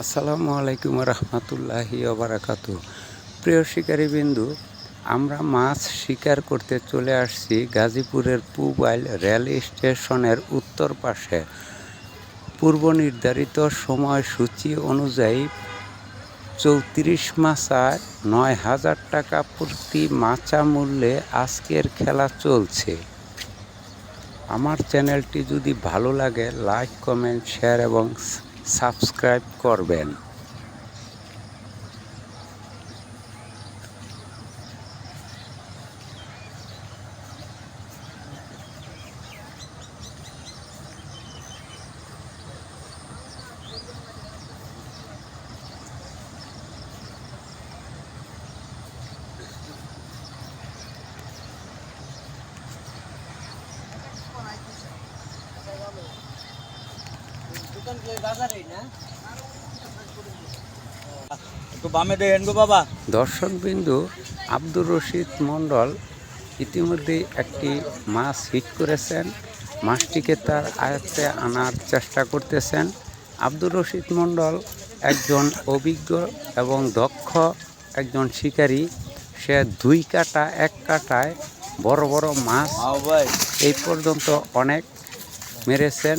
আসসালামু আলাইকুম রহমতুল্লাহি ওবরাকাতু প্রিয় শিকারী বিন্দু আমরা মাছ শিকার করতে চলে আসছি গাজীপুরের পুবাইল রেল স্টেশনের উত্তর পাশে। পূর্ব নির্ধারিত সময়সূচি অনুযায়ী চৌত্রিশ মাচায় নয় হাজার টাকা প্রতি মাচা মূল্যে আজকের খেলা চলছে। আমার চ্যানেলটি যদি ভালো লাগে, লাইক, কমেন্ট, শেয়ার এবং সাবস্ক্রাইব করবেন। দোকান কে বাজারে না একটু বামে দেন গো বাবা। দর্শকবিন্দু আব্দুর রশিদ মণ্ডল ইতিমধ্যে একটি মাছ হিট করেছেন। মাছটিকে তার আয়ত্তে আনার চেষ্টা করতেছেন। আব্দুর রশিদ মণ্ডল একজন অভিজ্ঞ এবং দক্ষ একজন শিকারী। সে দুই কাটা এক কাটায় বড় বড় মাছ এই পর্যন্ত অনেক মেরেছেন।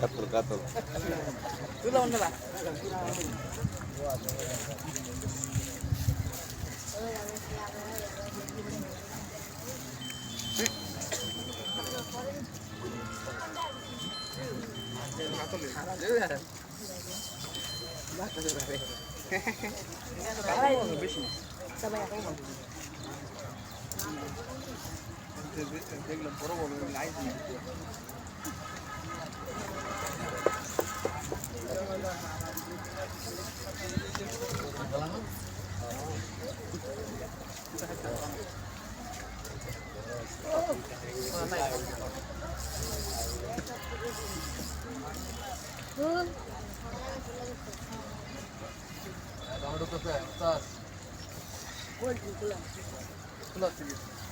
Katul, katul. Dulu on? Hehehe. তাই আছে ইয়ে হ্যাঁ কার লিগা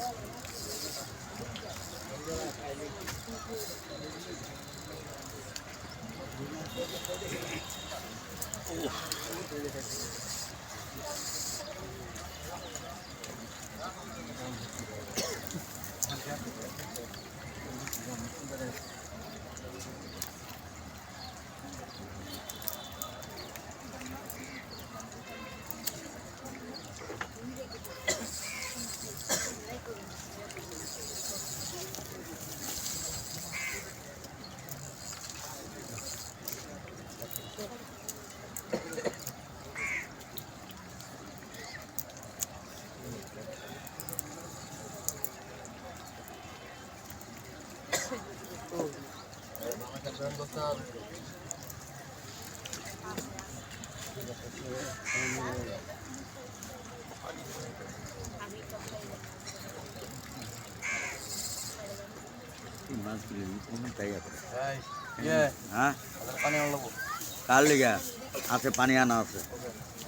আছে পানি আনা আছে।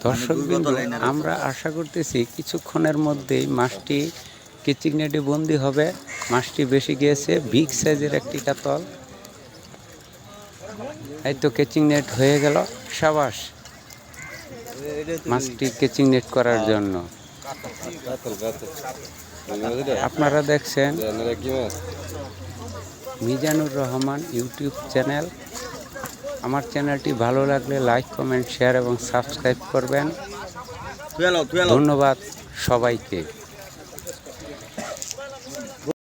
দর্শক। আমরা আশা করতেছি কিছুক্ষণের মধ্যেই মাছটি কিচিং নেটে বন্দি হবে। মাছটি বেশি গিয়েছে বিগ সাইজের একটি কাতল। এই তো কেচিং নেট হয়ে গেল। সাবাস। মাছটি কেচিং নেট করার জন্য। কাতল কাতল আপনারা দেখছেন মিজানুর রহমান ইউটিউব চ্যানেল। আমার চ্যানেলটি ভালো লাগলে লাইক কমেন্ট শেয়ার এবং সাবস্ক্রাইব করবেন। ধন্যবাদ সবাইকে।